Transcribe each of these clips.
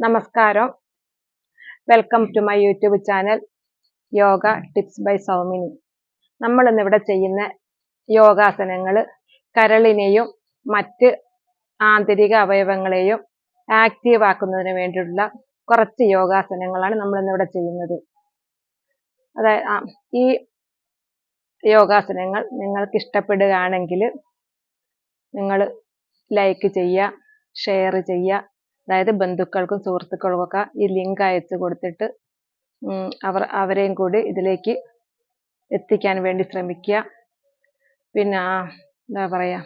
നമസ്കാരം. Welcome to my YouTube channel yoga tips by Soumini നമ്മൾ ഇന്നിവിടെ ചെയ്യുന്ന യോഗാസനങ്ങൾ കരളിനെയും മറ്റ് ആന്തരിക അവയവങ്ങളെയും ആക്റ്റീവ് ആക്കുന്നതിന് വേണ്ടിയിട്ടുള്ള കുറച്ച് യോഗാസനങ്ങളാണ് നമ്മൾ ഇന്നിവിടെ ചെയ്യുന്നത്. അതായത് ഈ യോഗാസനങ്ങൾ നിങ്ങൾക്ക് ഇഷ്ടപ്പെടുകയാണെങ്കിൽ നിങ്ങൾ ലൈക്ക് ചെയ്യുക ഷെയർ ചെയ്യുക അതായത് ബന്ധുക്കൾക്കും സുഹൃത്തുക്കൾക്കും ഒക്കെ ഈ ലിങ്ക് അയച്ചു കൊടുത്തിട്ട് അവർ അവരെയും കൂടി ഇതിലേക്ക് എത്തിക്കാൻ വേണ്ടി ശ്രമിക്കുക. പിന്നെ എന്താ പറയുക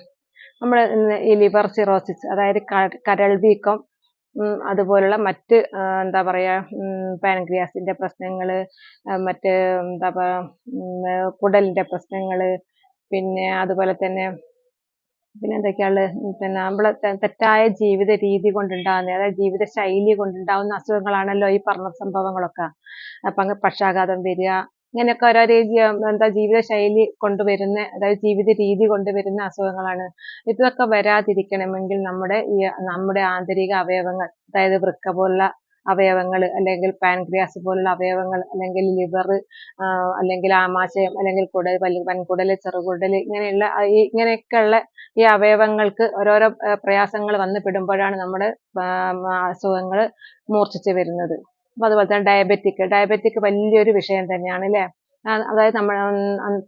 നമ്മൾ ഈ ലിവർ സിറോസിസ് അതായത് കരൾ വീക്കം അതുപോലുള്ള മറ്റ് എന്താ പറയുക പാൻക്രിയാസിന്റെ പ്രശ്നങ്ങൾ മറ്റ് എന്താ പറയുക കുടലിന്റെ പ്രശ്നങ്ങൾ പിന്നെ അതുപോലെ തന്നെ പിന്നെ എന്തൊക്കെയാണ് പിന്നെ നമ്മളെ തെറ്റായ ജീവിത രീതി കൊണ്ടുണ്ടാകുന്ന അതായത് ജീവിത ശൈലി കൊണ്ടുണ്ടാകുന്ന അസുഖങ്ങളാണല്ലോ ഈ പറഞ്ഞ സംഭവങ്ങളൊക്കെ. അപ്പൊ അങ്ങ് പക്ഷാഘാതം വരിക ഇങ്ങനെയൊക്കെ ഓരോ എന്താ ജീവിത ശൈലി കൊണ്ടുവരുന്ന അതായത് ജീവിത രീതി കൊണ്ടുവരുന്ന അസുഖങ്ങളാണ്. ഇതൊക്കെ വരാതിരിക്കണമെങ്കിൽ നമ്മുടെ ഈ നമ്മുടെ ആന്തരിക അവയവങ്ങൾ അതായത് വൃക്ക പോലുള്ള അവയവങ്ങൾ അല്ലെങ്കിൽ പാൻക്രിയാസ് പോലുള്ള അവയവങ്ങൾ അല്ലെങ്കിൽ ലിവർ അല്ലെങ്കിൽ ആമാശയം അല്ലെങ്കിൽ കുടൽ വൻകുടൽ ചെറുകുടൽ ഇങ്ങനെയുള്ള ഇങ്ങനെയൊക്കെയുള്ള ഈ അവയവങ്ങൾക്ക് ഓരോരോ പ്രയാസങ്ങൾ വന്നു പെടുമ്പോഴാണ് നമ്മുടെ അസുഖങ്ങൾ മൂർച്ഛിച്ച് വരുന്നത്. അപ്പോൾ അതുപോലെ തന്നെ ഡയബറ്റിക് ഡയബറ്റിക് വലിയൊരു വിഷയം തന്നെയാണ് അല്ലേ അതായത് നമ്മൾ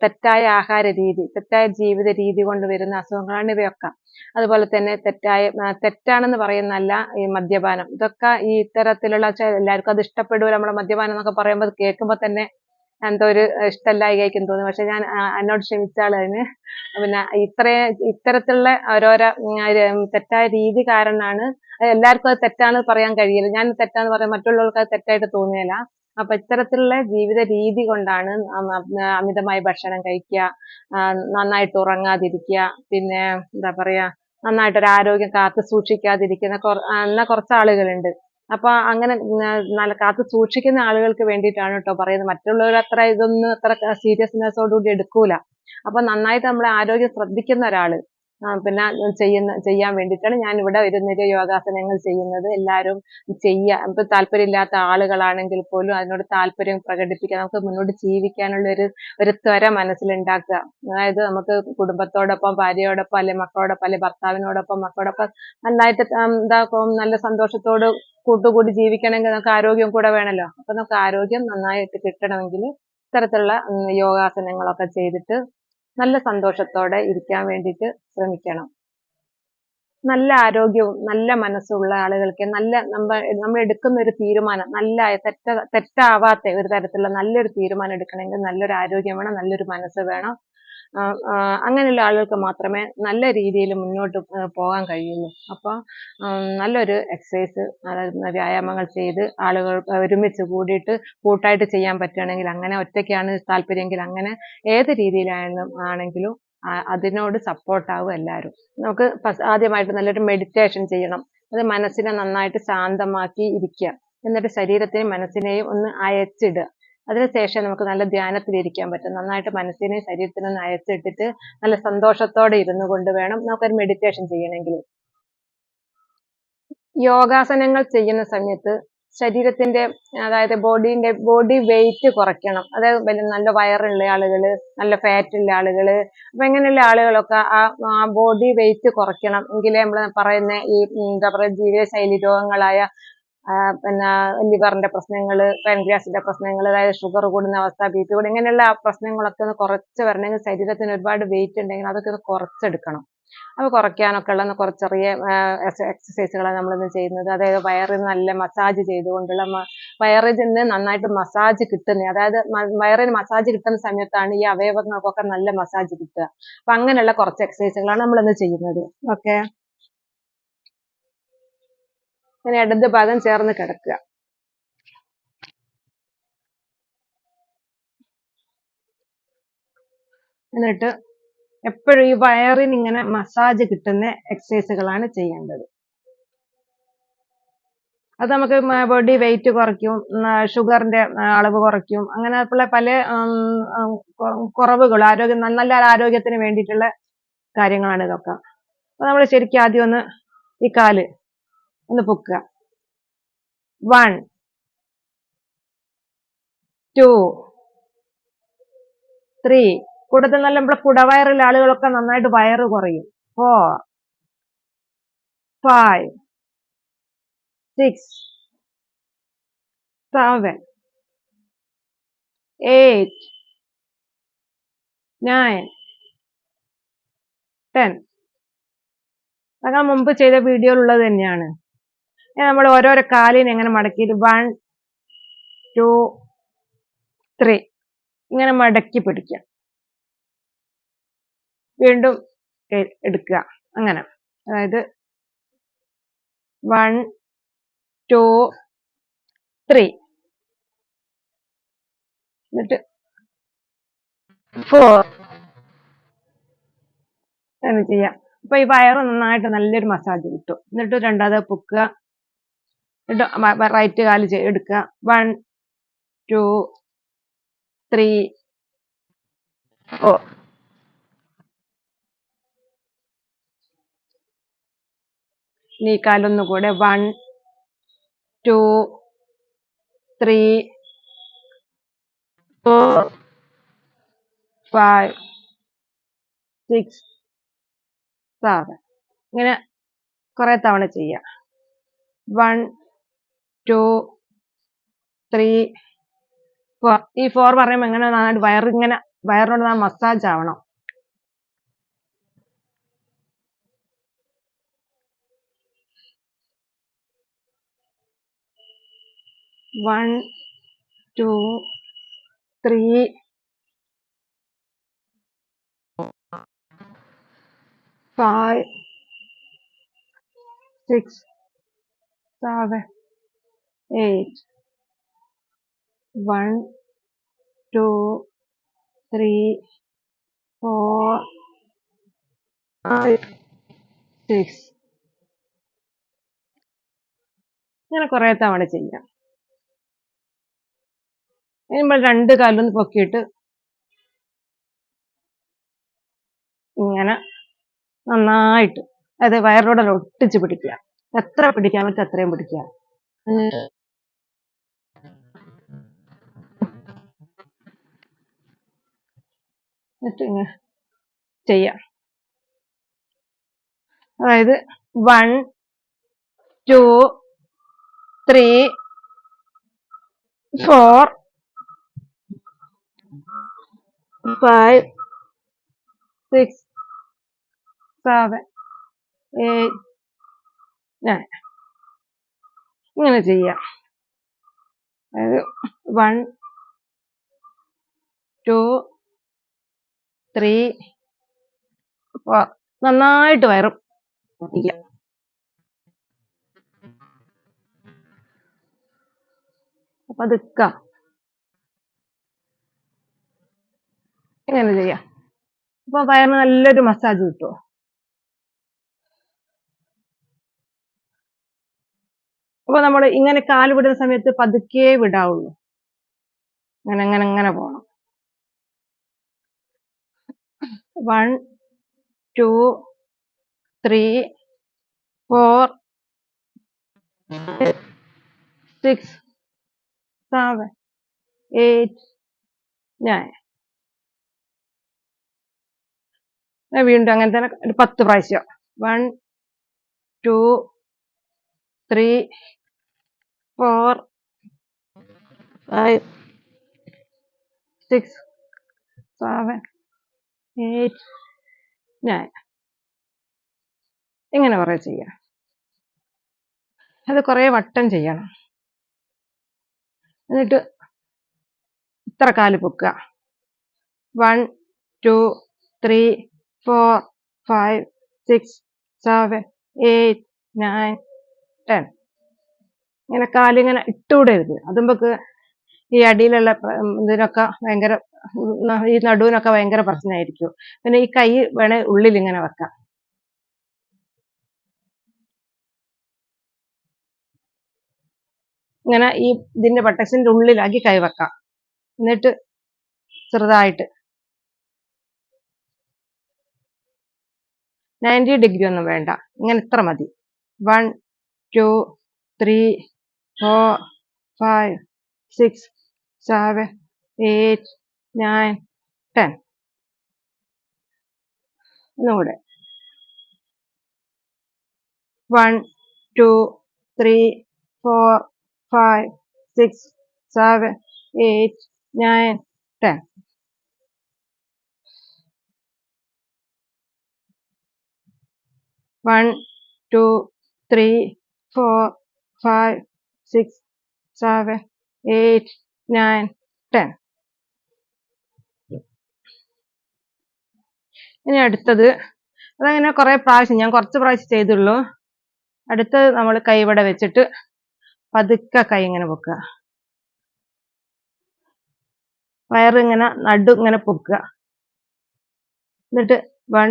തെറ്റായ ആഹാര രീതി തെറ്റായ ജീവിത രീതി കൊണ്ട് വരുന്ന അസുഖങ്ങളാണ് ഇവയൊക്കെ. അതുപോലെ തന്നെ തെറ്റായ തെറ്റാണെന്ന് പറയുന്നല്ല ഈ മദ്യപാനം. ഇതൊക്കെ ഈ ഇത്തരത്തിലുള്ള എല്ലാവർക്കും അത് ഇഷ്ടപ്പെടൂല നമ്മുടെ മദ്യപാനം എന്നൊക്കെ പറയുമ്പോൾ കേൾക്കുമ്പോൾ തന്നെ എന്തോ ഒരു ഇഷ്ടമില്ലായ്കയായിരിക്കും തോന്നി പക്ഷെ ഞാൻ എന്നോട് ക്ഷമിച്ചാൾ അതിന് പിന്നെ ഇത്രയും ഇത്തരത്തിലുള്ള ഓരോരോ തെറ്റായ രീതി കാരണമാണ് എല്ലാവർക്കും അത് തെറ്റാണ് പറയാൻ കഴിയില്ല. ഞാൻ തെറ്റാന്ന് പറയാൻ മറ്റുള്ളവർക്ക് അത് തെറ്റായിട്ട് തോന്നിയല്ല അപ്പൊ ഇത്തരത്തിലുള്ള ജീവിത രീതി കൊണ്ടാണ് അമിതമായി ഭക്ഷണം കഴിക്കുക നന്നായിട്ട് ഉറങ്ങാതിരിക്കുക പിന്നെ എന്താ പറയാ നന്നായിട്ട് ഒരു ആരോഗ്യം കാത്തു സൂക്ഷിക്കാതിരിക്കുന്ന എന്ന കുറച്ച് ആളുകളുണ്ട് അപ്പൊ അങ്ങനെ നല്ല കാത്തു സൂക്ഷിക്കുന്ന ആളുകൾക്ക് വേണ്ടിയിട്ടാണ് കേട്ടോ പറയുന്നത്. മറ്റുള്ളവർ അത്ര ഇതൊന്നും അത്ര സീരിയസ്നെസ്സോടുകൂടി എടുക്കൂല. അപ്പൊ നന്നായിട്ട് നമ്മളെ ആരോഗ്യം ശ്രദ്ധിക്കുന്ന ഒരാൾ പിന്നെ ചെയ്യുന്ന ചെയ്യാൻ വേണ്ടിയിട്ടാണ് ഞാൻ ഇവിടെ ഇരുന്നൊരു യോഗാസനങ്ങൾ ചെയ്യുന്നത്. എല്ലാവരും ചെയ്യാ ഇപ്പൊ താല്പര്യമില്ലാത്ത ആളുകളാണെങ്കിൽ പോലും അതിനോട് താല്പര്യം പ്രകടിപ്പിക്കുക നമുക്ക് മുന്നോട്ട് ജീവിക്കാനുള്ള ഒരു ഒരു ത്വര മനസ്സിലുണ്ടാക്കുക. അതായത് നമുക്ക് കുടുംബത്തോടൊപ്പം ഭാര്യയോടൊപ്പം അല്ലെ മക്കളോടൊപ്പം അല്ലെ ഭർത്താവിനോടൊപ്പം മക്കളോടൊപ്പം നന്നായിട്ട് എന്താ നല്ല സന്തോഷത്തോട് കൂട്ടുകൂടി ജീവിക്കണമെങ്കിൽ നമുക്ക് ആരോഗ്യം കൂടെ വേണമല്ലോ. അപ്പൊ നമുക്ക് ആരോഗ്യം നന്നായിട്ട് കിട്ടണമെങ്കിൽ ഇത്തരത്തിലുള്ള യോഗാസനങ്ങളൊക്കെ ചെയ്തിട്ട് നല്ല സന്തോഷത്തോടെ ഇരിക്കാൻ വേണ്ടിയിട്ട് ശ്രമിക്കണം. നല്ല ആരോഗ്യവും നല്ല മനസ്സുള്ള ആളുകൾക്ക് നല്ല നമ്മൾ നമ്മൾ എടുക്കുന്ന ഒരു തീരുമാനം നല്ല തെറ്റ തെറ്റാവാത്ത ഒരു തരത്തിലുള്ള നല്ലൊരു തീരുമാനം എടുക്കണമെങ്കിൽ നല്ലൊരു ആരോഗ്യം വേണം നല്ലൊരു മനസ്സ് വേണം. അങ്ങനെയുള്ള ആളുകൾക്ക് മാത്രമേ നല്ല രീതിയിൽ മുന്നോട്ട് പോകാൻ കഴിയുള്ളൂ. അപ്പോൾ നല്ലൊരു എക്സസൈസ് വ്യായാമങ്ങൾ ചെയ്ത് ആളുകൾ ഒരുമിച്ച് കൂടിയിട്ട് കൂട്ടായിട്ട് ചെയ്യാൻ പറ്റുകയാണെങ്കിൽ അങ്ങനെ ഒറ്റയ്ക്കാണ് താല്പര്യമെങ്കിൽ അങ്ങനെ ഏത് രീതിയിലായാലും ആണെങ്കിലും അതിനോട് സപ്പോർട്ടാവും എല്ലാവരും. നമുക്ക് ആദ്യമായിട്ട് നല്ലൊരു മെഡിറ്റേഷൻ ചെയ്യണം. അത് മനസ്സിനെ നന്നായിട്ട് ശാന്തമാക്കി ഇരിക്കുക. എന്നിട്ട് ശരീരത്തെയും മനസ്സിനെയും ഒന്ന് അയച്ചിടുക. അതിനുശേഷം നമുക്ക് നല്ല ധ്യാനത്തിലിരിക്കാൻ പറ്റും. നന്നായിട്ട് മനസ്സിനെയും ശരീരത്തിനും ഒന്ന് അയച്ചിട്ടിട്ട് നല്ല സന്തോഷത്തോടെ ഇരുന്നു കൊണ്ട് വേണം നമുക്കൊരു മെഡിറ്റേഷൻ ചെയ്യണമെങ്കിൽ. യോഗാസനങ്ങൾ ചെയ്യുന്ന സമയത്ത് ശരീരത്തിന്റെ അതായത് ബോഡീന്റെ ബോഡി വെയിറ്റ് കുറയ്ക്കണം. അതായത് നല്ല വയറുള്ള ആളുകൾ നല്ല ഫാറ്റ് ഉള്ള ആളുകൾ അപ്പൊ ഇങ്ങനെയുള്ള ആളുകളൊക്കെ ആ ബോഡി വെയിറ്റ് കുറയ്ക്കണം. എങ്കിലേ നമ്മൾ പറയുന്ന ഈ എന്താ പറയുക ജീവിതശൈലി രോഗങ്ങളായ പിന്നെ ലിവറിന്റെ പ്രശ്നങ്ങൾ പെൻഗ്രാസിന്റെ പ്രശ്നങ്ങൾ അതായത് ഷുഗർ കൂടുന്ന അവസ്ഥ ബി പി കൂടുന്ന ഇങ്ങനെയുള്ള പ്രശ്നങ്ങളൊക്കെ ഒന്ന് കുറച്ച് വരണമെങ്കിൽ ശരീരത്തിന് ഒരുപാട് വെയിറ്റ് ഉണ്ടെങ്കിൽ അതൊക്കെ ഒന്ന് കുറച്ചെടുക്കണം. അപ്പോൾ കുറയ്ക്കാനൊക്കെ ഉള്ള കുറച്ച് ചെറിയ എക്സസൈസുകളാണ് നമ്മളിന്ന് ചെയ്യുന്നത്. അതായത് വയറിൽ നല്ല മസാജ് ചെയ്തുകൊണ്ടുള്ള വയറിന് നന്നായിട്ട് മസാജ് കിട്ടുന്ന അതായത് വയറിന് മസാജ് കിട്ടുന്ന സമയത്താണ് ഈ അവയവങ്ങൾക്കൊക്കെ നല്ല മസാജ് കിട്ടുക. അപ്പൊ അങ്ങനെയുള്ള കുറച്ച് എക്സസൈസുകളാണ് നമ്മളിന്ന് ചെയ്യുന്നത്. ഓക്കെ ഇങ്ങനെ ഇടത് ഭാഗം ചേർന്ന് കിടക്കുക. എന്നിട്ട് എപ്പോഴും ഈ വയറിന് ഇങ്ങനെ മസാജ് കിട്ടുന്ന എക്സസൈസുകളാണ് ചെയ്യേണ്ടത്. അത് നമുക്ക് ബോഡി വെയിറ്റ് കുറയ്ക്കും ഷുഗറിന്റെ അളവ് കുറയ്ക്കും. അങ്ങനെ പല കുറവുകൾ ആരോഗ്യം നല്ല ആരോഗ്യത്തിന് വേണ്ടിയിട്ടുള്ള കാര്യങ്ങളാണ് ഇതൊക്കെ. അപ്പൊ നമ്മൾ ശരിക്കും ആദ്യം ഒന്ന് ഈ കാൽ ഒന്ന് പൊക്കുക. വൺ ടു ത്രീ കൂടുതൽ നല്ല നമ്മുടെ കുടവയറിൽ ആളുകളൊക്കെ നന്നായിട്ട് വയറ് കുറയും. Four five six seven eight nine ten അതൊക്കെ മുമ്പ് ചെയ്ത വീഡിയോയിലുള്ളത് തന്നെയാണ്. നമ്മൾ ഓരോരോ കാലിനെ എങ്ങനെ മടക്കിയിട്ട് വൺ ടു ത്രീ ഇങ്ങനെ മടക്കി പിടിക്കുക. വീണ്ടും എടുക്കുക. അങ്ങനെ. അതായത് വൺ ടു ത്രീ എന്നിട്ട് ഫോർ അങ്ങനെ ചെയ്യാം. അപ്പൊ ഈ വയറ് നന്നായിട്ട് നല്ലൊരു മസാജ് കിട്ടും. എന്നിട്ട് രണ്ടാമത് പൊക്കുക. റൈറ്റ് കാൽ എടുക്കുക. വൺ ടു ത്രീ ഓ ഇനി ഈ കാലൊന്നു കൂടെ. One two three four five six seven ഇങ്ങനെ കുറെ തവണ ചെയ്യാം. വൺ ടു ത്രീ ഫോർ ഈ ഫോർ പറയുമ്പോൾ എങ്ങനെ നന്നായിട്ട് വയറിങ്ങനെ വയറിനോട് മസാജ് ആവണം. One two three five six seven eight one, two, three, four, five, six. ഇങ്ങനെ കുറെ തവണ ചെയ്യാം. ഇനി നമ്മൾ രണ്ട് കാലൊന്ന് പൊക്കിയിട്ട് ഇങ്ങനെ നന്നായിട്ട് അതായത് വയറോടെ ഒട്ടിച്ച് പിടിക്കുക. എത്ര പിടിക്കാൻ പറ്റും അത്രയും പിടിക്കുക. എന്നിട്ട് ഇങ്ങനെ ചെയ്യാം. അതായത് one two three four five six seven eight nine ഇങ്ങനെ ചെയ്യാം. അതായത് വൺ ടു ത്രീ നന്നായിട്ട് വയറും. അപ്പൊ അതൊക്ക ഇങ്ങനെ ചെയ്യാം. അപ്പൊ വയറിന് നല്ലൊരു മസാജ് കിട്ടുമോ അപ്പൊ നമ്മൾ ഇങ്ങനെ കാൽ വിടുന്ന സമയത്ത് പതുക്കേ വിടാവുള്ളൂ. അങ്ങനെ അങ്ങനെ അങ്ങനെ പോണം. One two three four six seven eight nine. വീണ്ടും അങ്ങനെ തന്നെ ഒരു പത്ത് പ്രാവശ്യം. One two three four five six seven nine ഇങ്ങനെ കുറെ ചെയ്യാം. അത് കുറെ വട്ടം ചെയ്യണം. എന്നിട്ട് ഇത്ര കാൽ പൊക്കുക. One two three four five six seven eight nine ten. ഇങ്ങനെ കാലിങ്ങനെ ഇട്ടുകൂടെ ഇരുന്ന് നമുക്ക് ഈ അടിയിലുള്ള ഇതിനൊക്കെ ഭയങ്കര ഈ നടുവിനൊക്കെ ഭയങ്കര പ്രശ്നമായിരിക്കും പിന്നെ ഈ കൈ വേണേ ഉള്ളിൽ ഇങ്ങനെ വെക്കാം. ഇങ്ങനെ ഈ ഇതിന്റെ ബട്ടക്സിന്റെ ഉള്ളിലാക്കി കൈ വെക്കാം. എന്നിട്ട് ചെറുതായിട്ട്. നയന്റി ഡിഗ്രി ഒന്നും വേണ്ട. ഇങ്ങനെ ഇത്ര മതി. One two three four five six seven eight, nine, ten. ഒന്നുകൂടെ one two three four five six seven eight nine ten one two three four five six seven eight nine ten ഇനി അടുത്തത്. അതങ്ങനെ കുറേ പ്രാവശ്യം ഞാൻ കുറച്ച് പ്രാവശ്യം ചെയ്തുള്ളൂ. അടുത്തത് നമ്മൾ കൈ കൈവിടെ വെച്ചിട്ട് പതുക്കെ കൈ ഇങ്ങനെ പൊക്കുക. വയറ് ഇങ്ങനെ നടു ഇങ്ങനെ പൊക്കുക. എന്നിട്ട് one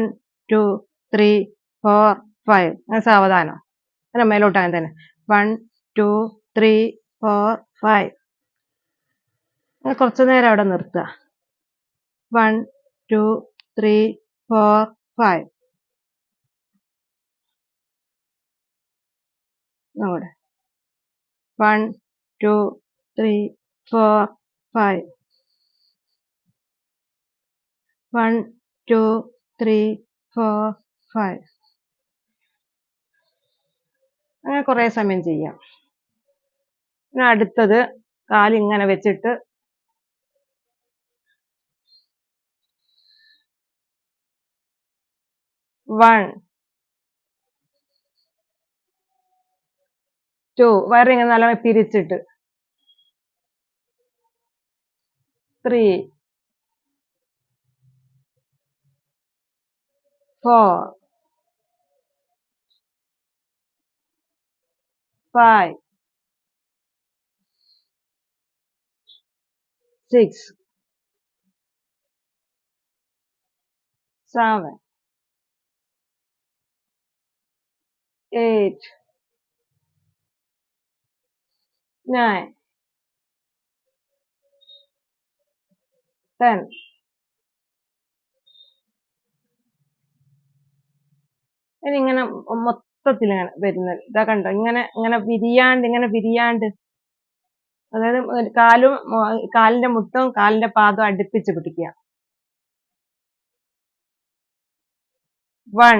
two three four five അങ്ങനെ സാവധാനം. അങ്ങനെ മേലോട്ട് അങ്ങനെ തന്നെ. One two three four five അങ്ങനെ കുറച്ച് നേരം അവിടെ നിർത്തുക. One two three four five. അവിടെ. One two three four five one two three four five അങ്ങനെ കുറേ സമയം ചെയ്യാം. അടുത്തത് കാലിങ്ങനെ വെച്ചിട്ട് വൺ. ടു. വയറിങ്ങനെ നല്ലോണം തിരിച്ചിട്ട് three. Four. Five. Six. seven, eight, nine, ten. ഇങ്ങനെ മൊത്തത്തിൽ ഇങ്ങനെ വരുന്നത്. ഇതാ കണ്ടോ ഇങ്ങനെ ഇങ്ങനെ വിരിയാണ്ട് ഇങ്ങനെ വിരിയാണ്ട്. അതായത് കാലും കാലിന്റെ മുട്ടും കാലിന്റെ പാദവും അടുപ്പിച്ച് പിടിക്കുക. One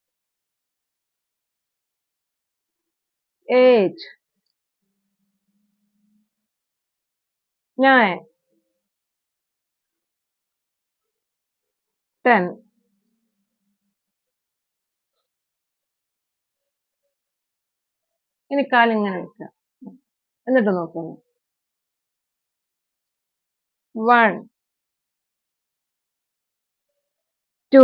eight, nine, ten. ഇനി കാലിങ്ങനെ വെക്കുക എന്നിട്ട് നോക്കുന്നു one two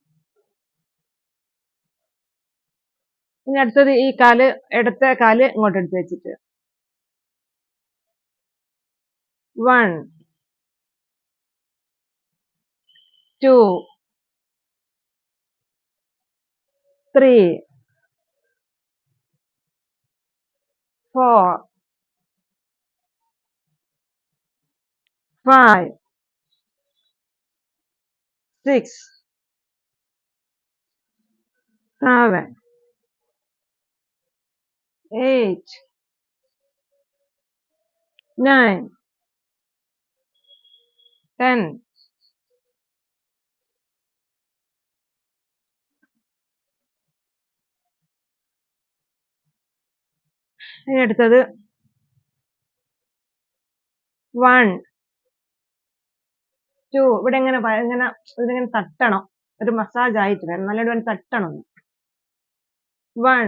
ഇനി അടുത്തത് ഈ കാൽ ഇടത്തെ കാൽ ഇങ്ങോട്ട് എടുത്ത് വെച്ചിട്ട്. One two three four five six seven, eight, nine, ten. ഇനി അടുത്തത്. വൺ ടു ഇവിടെ ഇങ്ങനെ ഇങ്ങനെ ഇതിങ്ങനെ തട്ടണം. ഒരു മസാജ് ആയിട്ട് വരണം. നല്ലോണം തട്ടണം. One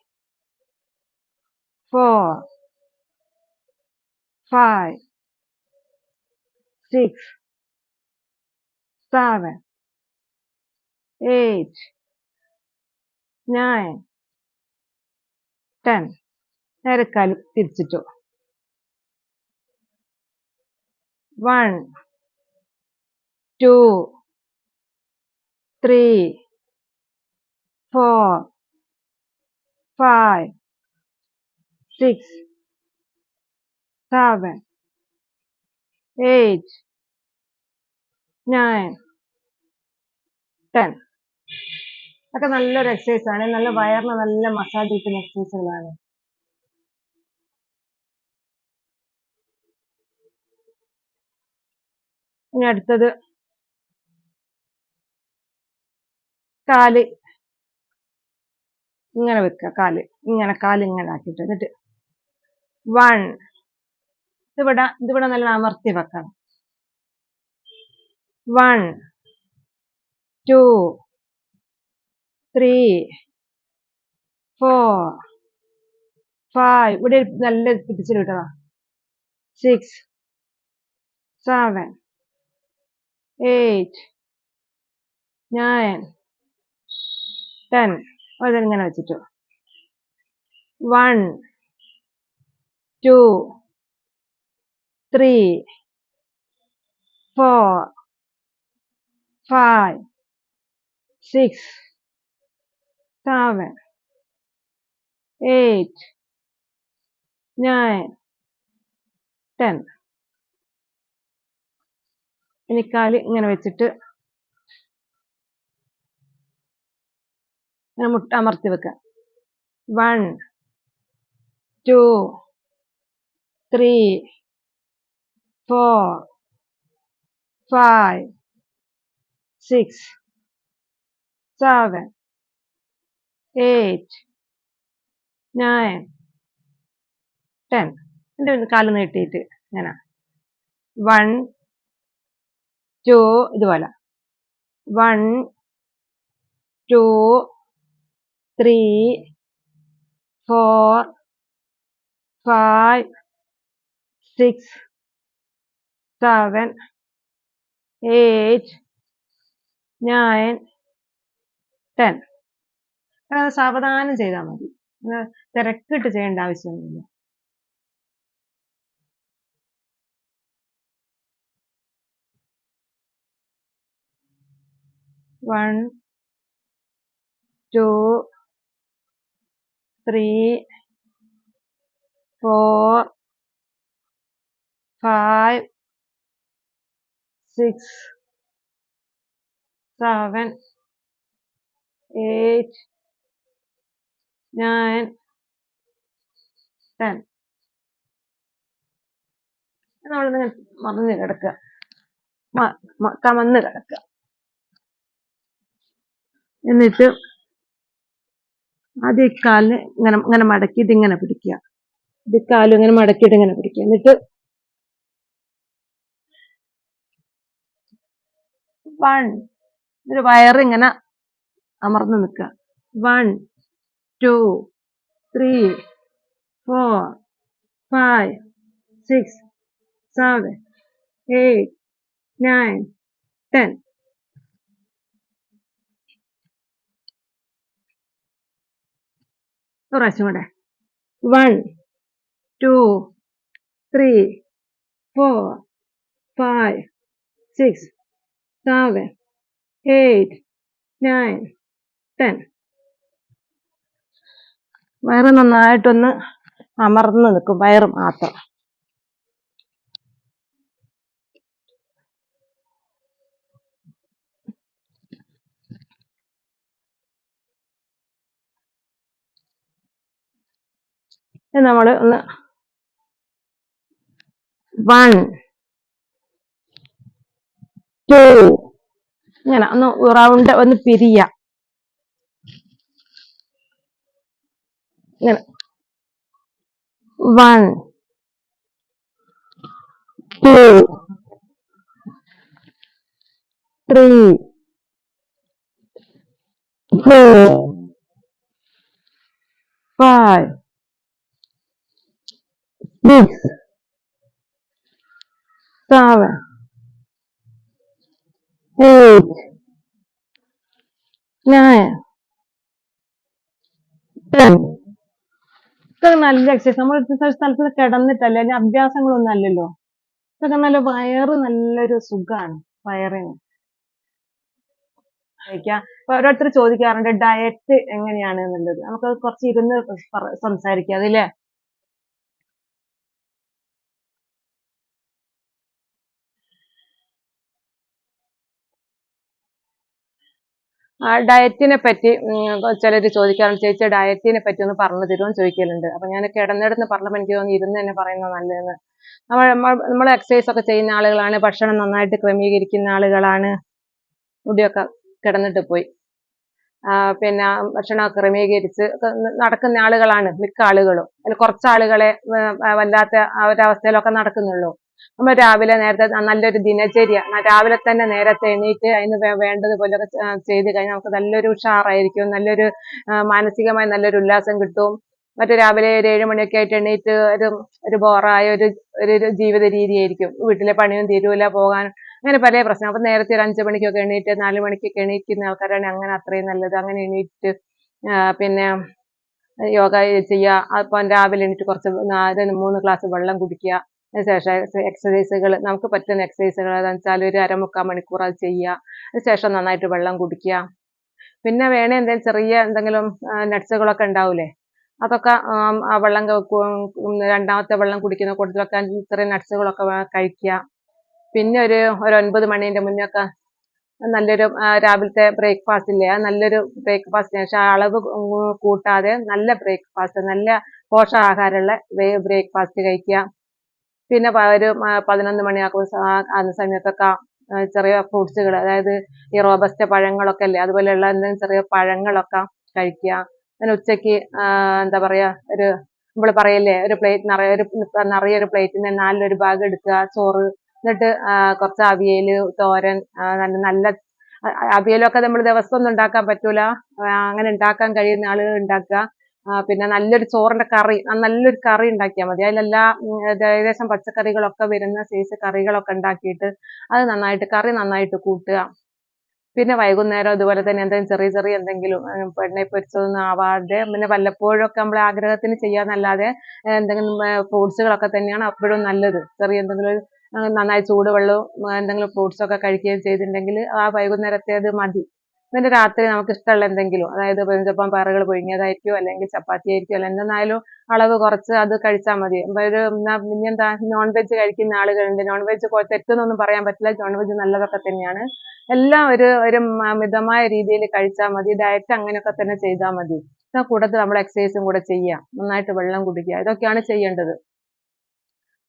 four, five, six, seven, eight, nine, ten. നേരക്കാലും തിരിച്ചിട്ടു one two three four five six seven, eight, nine, ten ഒക്കെ നല്ലൊരു എക്സസൈസ് ആണ്. നല്ല വയറിന് നല്ല മസാജ് കിട്ടുന്ന എക്സസൈസുകളാണ് ഇനി അടുത്തത്. കാൽ. ഇങ്ങനെ വെക്കുക കാൽ. ഇങ്ങനെ കാൽ ഇങ്ങനെ ആക്കിയിട്ട് എന്നിട്ട് വൺ. ഇതിവിടെ ഇതിവിടെ നല്ല അമർത്തി വെക്കണം. One two three four five. ഇവിടെ നല്ല പിടിച്ചിൽ കിട്ടതാ six seven eight nine ten. അതിങ്ങനെ വെച്ചിട്ടു? One two three, four, five, six, seven, eight, nine, ten. ഇനി കാൽ ഇങ്ങനെ വെച്ചിട്ട് മുട്ട അമർത്തി വെക്കാം one two three four five six seven eight nine ten എന്റെ കാൽ നീട്ടിയിട്ട് ഇങ്ങനെ. വൺ ടു ഇതുപോലെ. One two three four five six seven eight nine ten അത് സാവധാനം ചെയ്താൽ മതി. തിരക്കിട്ട് ചെയ്യേണ്ട ആവശ്യമൊന്നുമില്ല. One two three four five six seven eight nine ten നമ്മളിങ്ങനെ മറന്നു കിടക്കുക. കമന്ന് കിടക്കുക. എന്നിട്ട് ആദ്യം ഇക്കാലിന് കാലിന് ഇങ്ങനെ ഇങ്ങനെ മടക്കിയിട്ട് ഇങ്ങനെ പിടിക്കുക. ഇത് കാലും ഇങ്ങനെ മടക്കിയിട്ട് ഇങ്ങനെ പിടിക്കുക. എന്നിട്ട് വൺ ഒരു വയറ് ഇങ്ങനെ അമർന്ന് നിൽക്കുക. One two three four five six seven eight nine ten പ്രാവശ്യം കൂടെ. One two three four five six seven eight, nine, ten. വയറ് നന്നായിട്ടൊന്ന് അമർന്ന് നിൽക്കും. വയറ് മാത്രം. നമ്മൾ ഒന്ന് വൺ ടു ഇങ്ങനെ ഒന്ന് റൗണ്ട് ഒന്ന് പിരിയ. One two three four five six seven, eight, nine, ten. ഇതൊക്കെ നല്ല എക്സസൈസ് നമ്മൾ സ്ഥലത്ത് കിടന്നിട്ടല്ലേ? അതിന് അഭ്യാസങ്ങളൊന്നും അല്ലല്ലോ. ഇതൊക്കെ നല്ല വയറ് നല്ലൊരു സുഖമാണ് വയറിന്. കഴിക്കാം. ഓരോരുത്തർ ചോദിക്കാറുണ്ട് ഡയറ്റ് എങ്ങനെയാണ് എന്നുള്ളത്. നമുക്ക് കുറച്ച് ഇരുന്ന് സംസാരിക്കാം അതില്ലേ? ഡയറ്റിനെ പറ്റി ചിലർ ചോദിക്കാറുണ്ട് ചേച്ചി ഡയറ്റിനെ പറ്റി ഒന്ന് പറഞ്ഞു തരുമെന്ന് ചോദിക്കലുണ്ട്. അപ്പൊ ഞാൻ കിടന്നിടന്ന് പറഞ്ഞപ്പോൾ എനിക്ക് തോന്നി ഇരുന്ന് തന്നെ പറയുന്നത് നല്ലതെന്ന്. നമ്മൾ നമ്മൾ എക്സസൈസ് ഒക്കെ ചെയ്യുന്ന ആളുകളാണ് ഭക്ഷണം നന്നായിട്ട് ക്രമീകരിക്കുന്ന ആളുകളാണ്. മുടിയൊക്കെ കിടന്നിട്ട് പോയി. പിന്നെ ഭക്ഷണം ക്രമീകരിച്ച് നടക്കുന്ന ആളുകളാണ് മിക്ക ആളുകളും. അതിൽ കുറച്ച് ആളുകളെ വല്ലാത്ത ആ ഒരു അവസ്ഥയിലൊക്കെ നടക്കുന്നുള്ളൂ. നമ്മൾ രാവിലെ നേരത്തെ നല്ലൊരു ദിനചര്യ രാവിലെ തന്നെ നേരത്തെ എണീറ്റ് അതിന് വേണ്ടതുപോലെ ചെയ്ത് കഴിഞ്ഞാൽ നമുക്ക് നല്ലൊരു ഉഷാറായിരിക്കും നല്ലൊരു മാനസികമായി നല്ലൊരു ഉല്ലാസം കിട്ടും. മറ്റു രാവിലെ ഒരു ഏഴ് മണിയൊക്കെ ആയിട്ട് എണീറ്റ് ഒരു ഒരു ബോറായ ഒരു ഒരു ഒരു ജീവിത രീതിയായിരിക്കും വീട്ടിലെ പണിയും തീരുവില്ല പോകാൻ അങ്ങനെ പല പ്രശ്നം. അപ്പൊ നേരത്തെ ഒരു അഞ്ചു മണിക്കൊക്കെ എണീറ്റ് നാല് മണിക്കൊക്കെ എണീക്കുന്ന ആൾക്കാരാണ് അങ്ങനെ അത്രയും നല്ലത്. അങ്ങനെ എണീറ്റ് പിന്നെ യോഗ ചെയ്യുക. അപ്പം രാവിലെ എണീറ്റ് കുറച്ച് നാല് മൂന്ന് ഗ്ലാസ് വെള്ളം കുടിക്കുക. അതിനുശേഷം എക്സസൈസുകൾ നമുക്ക് പറ്റുന്ന എക്സസൈസുകൾ എന്താണെന്ന് വെച്ചാൽ ഒരു അരമുക്കാൽ മണിക്കൂർ അത് ചെയ്യുക. അതിനുശേഷം നന്നായിട്ട് വെള്ളം കുടിക്കുക. പിന്നെ വേണേ എന്തെങ്കിലും ചെറിയ എന്തെങ്കിലും നട്ട്സുകളൊക്കെ ഉണ്ടാവില്ലേ അതൊക്കെ ആ വെള്ളം രണ്ടാമത്തെ വെള്ളം കുടിക്കുന്ന കൂട്ടത്തിലൊക്കെ ചെറിയ നട്ട്സുകളൊക്കെ കഴിക്കുക. പിന്നെ ഒരു ഒരു ഒൻപത് മണീന്റെ മുന്നേ ഒക്കെ നല്ലൊരു രാവിലത്തെ ബ്രേക്ക്ഫാസ്റ്റ് ഇല്ലേ? നല്ലൊരു ബ്രേക്ക്ഫാസ്റ്റ് ശേഷം അളവ് കൂട്ടാതെ നല്ല ബ്രേക്ക്ഫാസ്റ്റ് നല്ല പോഷകാഹാരമുള്ള ബ്രേക്ക്ഫാസ്റ്റ് കഴിക്കുക. പിന്നെ ഒരു പതിനൊന്ന് ആ സമയത്തൊക്കെ ചെറിയ ഫ്രൂട്ട്സുകൾ അതായത് ഈ റോബസ്റ്റ പഴങ്ങളൊക്കെ അല്ലേ അതുപോലെയുള്ള എന്തെങ്കിലും ചെറിയ പഴങ്ങളൊക്കെ കഴിക്കുക. പിന്നെ ഉച്ചയ്ക്ക് എന്താ പറയുക ഒരു നമ്മൾ പറയില്ലേ ഒരു പ്ലേറ്റ് നിറയെ ഒരു നിറയെ ഒരു പ്ലേറ്റിന് നാലിലൊരു ഭാഗം എടുക്കുക ചോറ് എന്നിട്ട് കുറച്ച് അവിയൽ തോരൻ നല്ല നല്ല അവിയലൊക്കെ നമ്മൾ ദിവസം ഒന്നും ഉണ്ടാക്കാൻ പറ്റൂല. അങ്ങനെ ഉണ്ടാക്കാൻ കഴിയുന്ന ആളുകൾ ഉണ്ടാക്കുക. പിന്നെ നല്ലൊരു ചോറിന്റെ കറി നല്ലൊരു കറി ഉണ്ടാക്കിയാൽ മതി. അതിലെല്ലാ ഏകദേശം പച്ചക്കറികളൊക്കെ വരുന്ന സൈസ് കറികളൊക്കെ ഉണ്ടാക്കിയിട്ട് അത് നന്നായിട്ട് കറി നന്നായിട്ട് കൂട്ടുക. പിന്നെ വൈകുന്നേരം അതുപോലെ തന്നെ എന്തെങ്കിലും ചെറിയ ചെറിയ എന്തെങ്കിലും പെണ്ണെ പൊരിച്ചതൊന്നും ആവാതെ പിന്നെ വല്ലപ്പോഴും ഒക്കെ നമ്മൾ ആഗ്രഹത്തിന് ചെയ്യാന്നല്ലാതെ എന്തെങ്കിലും ഫ്രൂട്ട്സുകളൊക്കെ തന്നെയാണ് അപ്പോഴും നല്ലത്. ചെറിയ എന്തെങ്കിലും നന്നായി ചൂടുവെള്ളവും എന്തെങ്കിലും ഫ്രൂട്ട്സൊക്കെ കഴിക്കുകയും ചെയ്തിട്ടുണ്ടെങ്കിൽ ആ വൈകുന്നേരത്തേത് മതി. പിന്നെ രാത്രി നമുക്ക് ഇഷ്ടമുള്ള എന്തെങ്കിലും അതായത് പെരുഞ്ചപ്പം പാറകൾ പുഴുങ്ങിയതായിരിക്കും അല്ലെങ്കിൽ ചപ്പാത്തി ആയിരിക്കും അല്ലെങ്കിൽ എന്തെന്നായാലും അളവ് കുറച്ച് അത് കഴിച്ചാൽ മതി. ഒരു പിന്നെന്താ നോൺ വെജ് കഴിക്കുന്ന ആളുകളുണ്ട്. നോൺ വെജ് തെറ്റെന്നൊന്നും പറയാൻ പറ്റില്ല. നോൺ വെജ് നല്ലതൊക്കെ തന്നെയാണ്. എല്ലാം ഒരു ഒരു മിതമായ രീതിയിൽ കഴിച്ചാൽ മതി. ഡയറ്റ് അങ്ങനെയൊക്കെ തന്നെ ചെയ്താൽ മതി. കൂടുതൽ നമ്മൾ എക്സസൈസും കൂടെ ചെയ്യാം. നന്നായിട്ട് വെള്ളം കുടിക്കുക. ഇതൊക്കെയാണ് ചെയ്യേണ്ടത്.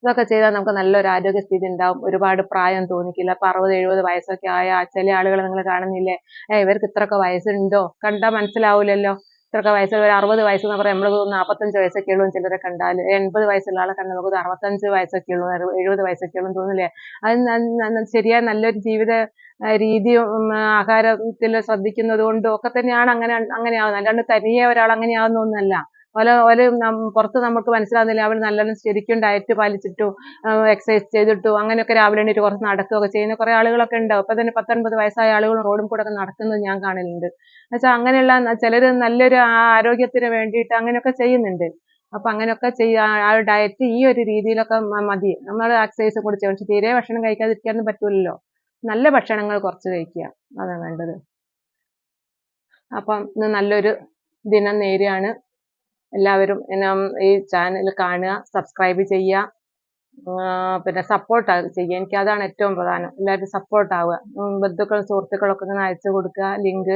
ഇതൊക്കെ ചെയ്താൽ നമുക്ക് നല്ലൊരു ആരോഗ്യസ്ഥിതി ഉണ്ടാവും. ഒരുപാട് പ്രായം തോന്നിക്കില്ല. ഇപ്പൊ അറുപത് എഴുപത് വയസ്സൊക്കെ ആയ ചില ആളുകൾ നിങ്ങൾ കാണുന്നില്ലേ? ഏ ഇവർക്ക് ഇത്രയൊക്കെ വയസ്സുണ്ടോ? കണ്ടാൽ മനസ്സിലാവൂലല്ലോ. ഇത്രയൊക്കെ വയസ്സുള്ള ഒരു അറുപത് വയസ്സ് എന്ന് പറയാം നമ്മൾ നാൽപ്പത്തഞ്ച് വയസ്സൊക്കെ ഉള്ളൂ ചിലരെ കണ്ടാൽ എൺപത് വയസ്സുള്ള ആളെ കണ്ടാൽ നമുക്ക് അറുപത്തഞ്ച് വയസ്സൊക്കെ ഉള്ളൂ എഴുപത് വയസ്സൊക്കെ ഉള്ളൂ തോന്നില്ലേ അത് ശരിയായ നല്ലൊരു ജീവിത രീതിയും ആഹാരത്തിൽ ശ്രദ്ധിക്കുന്നത് കൊണ്ടും ഒക്കെ തന്നെയാണ് അങ്ങനെ അങ്ങനെയാവുന്നത്. അല്ലാണ്ട് തനിയെ ഒരാൾ അങ്ങനെയാവുന്ന ആവുന്നൊന്നുമല്ല ഓല ഓൽ പുറത്ത് നമുക്ക് മനസ്സിലാകുന്നില്ല അവർ നല്ലോണം ശരിക്കും ഡയറ്റ് പാലിച്ചിട്ടും എക്സസൈസ് ചെയ്തിട്ടു അങ്ങനെയൊക്കെ രാവിലെ എണീറ്റ് കുറച്ച് നടക്കുകയൊക്കെ ചെയ്യുന്ന കുറേ ആളുകളൊക്കെ ഉണ്ടാവും ഇപ്പം തന്നെ പത്തൊൻപത് വയസ്സായ ആളുകൾ റോഡും കൂടെ ഒക്കെ നടക്കുന്നത് ഞാൻ കാണലുണ്ട്. എന്നുവെച്ചാൽ അങ്ങനെയുള്ള ചിലർ നല്ലൊരു ആരോഗ്യത്തിന് വേണ്ടിയിട്ട് അങ്ങനെയൊക്കെ ചെയ്യുന്നുണ്ട്. അപ്പൊ അങ്ങനെയൊക്കെ ചെയ്യാ ആ ഡയറ്റ് ഈ ഒരു രീതിയിലൊക്കെ മതി. നമ്മൾ എക്സസൈസ് കൂടെ പക്ഷെ തീരെ ഭക്ഷണം കഴിക്കാതിരിക്കാനൊന്നും പറ്റൂലല്ലോ. നല്ല ഭക്ഷണങ്ങൾ കുറച്ച് കഴിക്കുക. അതാണ് വേണ്ടത്. അപ്പം ഇന്ന് നല്ലൊരു ദിനം നേരെയാണ് എല്ലാവരും ഈ ചാനൽ കാണുക സബ്സ്ക്രൈബ് ചെയ്യുക പിന്നെ സപ്പോർട്ട് ചെയ്യുക. എനിക്ക് അതാണ് ഏറ്റവും പ്രധാനം. എല്ലാവരും സപ്പോർട്ട് ആവുക. ബന്ധുക്കൾ സുഹൃത്തുക്കളൊക്കെ ഇങ്ങനെ അയച്ചു കൊടുക്കുക ലിങ്ക്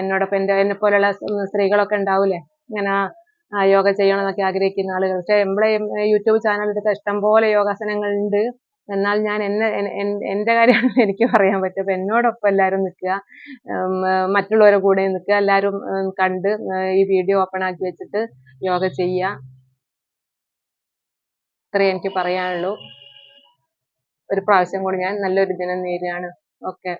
എന്നോടൊപ്പം എന്റെ എന്നെ പോലെയുള്ള സ്ത്രീകളൊക്കെ ഉണ്ടാവില്ലേ ഇങ്ങനെ യോഗ ചെയ്യണമെന്നൊക്കെ ആഗ്രഹിക്കുന്ന ആളുകൾ. പക്ഷേ നമ്മളെ യൂട്യൂബ് ചാനലിലൊക്കെ ഇഷ്ടംപോലെ യോഗാസനങ്ങളുണ്ട്. എന്നാൽ ഞാൻ എന്നെ എന്റെ കാര്യമാണ് എനിക്ക് പറയാൻ പറ്റും. അപ്പം എന്നോടൊപ്പം എല്ലാവരും നിൽക്കുക. മറ്റുള്ളവരെ കൂടെ നിൽക്കുക. എല്ലാവരും കണ്ട് ഈ വീഡിയോ ഓപ്പൺ ആക്കി വെച്ചിട്ട് യോഗ ചെയ്യുക. ഇത്രയേ എനിക്ക് പറയാനുള്ളൂ. ഒരു പ്രാവശ്യം കൂടി ഞാൻ നല്ലൊരു ദിനം നേരുകയാണ്. ഓക്കെ.